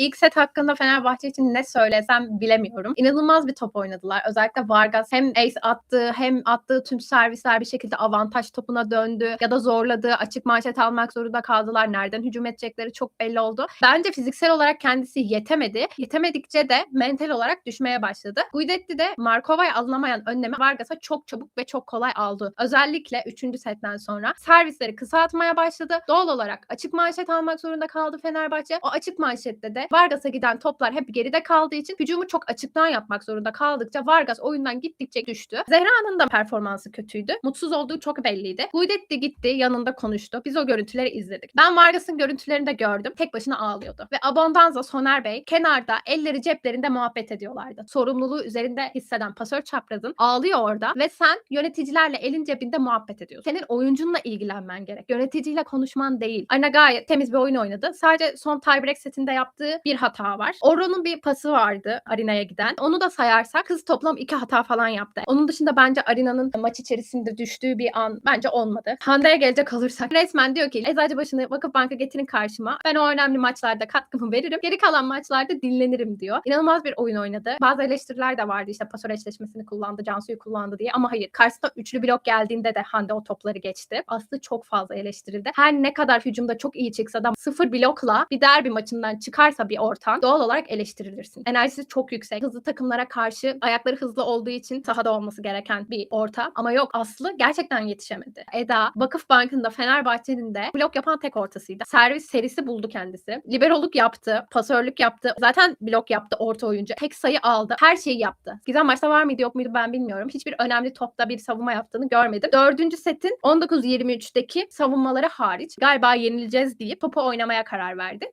ilk set hakkında Fenerbahçe için ne söylesem bilemiyorum. İnanılmaz bir top oynadılar. Özellikle Vargas hem ace attığı hem attığı tüm servisler bir şekilde avantaj topuna döndü ya da zorladı. Açık manşet almak zorunda kaldılar. Nereden hücum edecekleri çok belli oldu. Bence fiziksel olarak kendisi yetemedi. Yetemedikçe de mental olarak düşmeye başladı. Guidetti de Markova'ya alınamayan önlemi Vargas'a çok çabuk ve çok kolay aldı. Özellikle 3. setten sonra servisleri kısa atmaya başladı. Doğal olarak açık manşet almak zorunda kaldı Fenerbahçe. O açık manşette de Vargas'a giden toplar hep geride kaldığı için hücumu çok açıktan yapmak zorunda kaldıkça Vargas oyundan gittikçe düştü. Zehra'nın da performansı kötüydü. Mutsuz olduğu çok belliydi. Guidetti gitti yanında konuştu. Biz o görüntüleri izledik. Ben Vargas'ın görüntülerini de gördüm. Tek başına ağlıyordu. Ve Abondanza Soner Bey kenarda elleri ceplerinde muhabbet ediyorlardı. Sorumluluğu üzerinde hisseden pasör çaprazın ağlıyor orada ve sen yöneticilerle elin cebinde muhabbet ediyorsun. Senin oyuncunla ilgilenmen gerek. Yöneticiyle konuşman değil. Arina gayet temiz bir oyun oynadı. Sadece son tiebreak setinde yaptığı bir hata var. Oro'nun bir pası vardı Arina'ya giden. Onu da sayarsak kız toplam iki hata falan yaptı. Onun dışında bence Arina'nın maç içerisinde düştüğü bir an bence olmadı. Hande'ye gelecek olursak resmen diyor ki Eczacıbaşı'nı Vakıfbank'a getirin karşıma. Ben o önemli maçlarda katkımı veririm. Geri kalan maçlarda dinlenirim diyor. İnanılmaz bir oyun oynadı. Bazı eleştiriler de vardı işte pasör eşleşmesini kullandı, Cansu'yu kullandı diye ama hayır. Karşısında üçlü blok geldiğinde de Hande o topları geçti. Aslı çok fazla eleştirildi. Her ne kadar hücumda çok iyi çıksa da sıfır blokla bir derbi maçından çıkarsa bir ortam doğal olarak eleştirilirsin. Enerjisi çok yüksek. Hızlı takımlara karşı ayakları hızlı olduğu için sahada olması gereken bir orta. Ama yok Aslı gerçekten yetişemedi. Eda Vakıfbank'ın da Fenerbahçe'nin de blok yapan tek ortasıydı. Servis serisi buldu kendisi. Liberoluk yaptı, pasörlük yaptı. Zaten blok yaptı orta oyuncu. Tek sayı aldı. Her şeyi yaptı. Gizem maçta var mıydı yok muydu ben bilmiyorum. Hiçbir önemli topta bir savunma yaptığını görmedim. Dördüncü setin 19-23'teki savunmaları hariç galiba yenileceğiz deyip topu oynamaya karar verdi.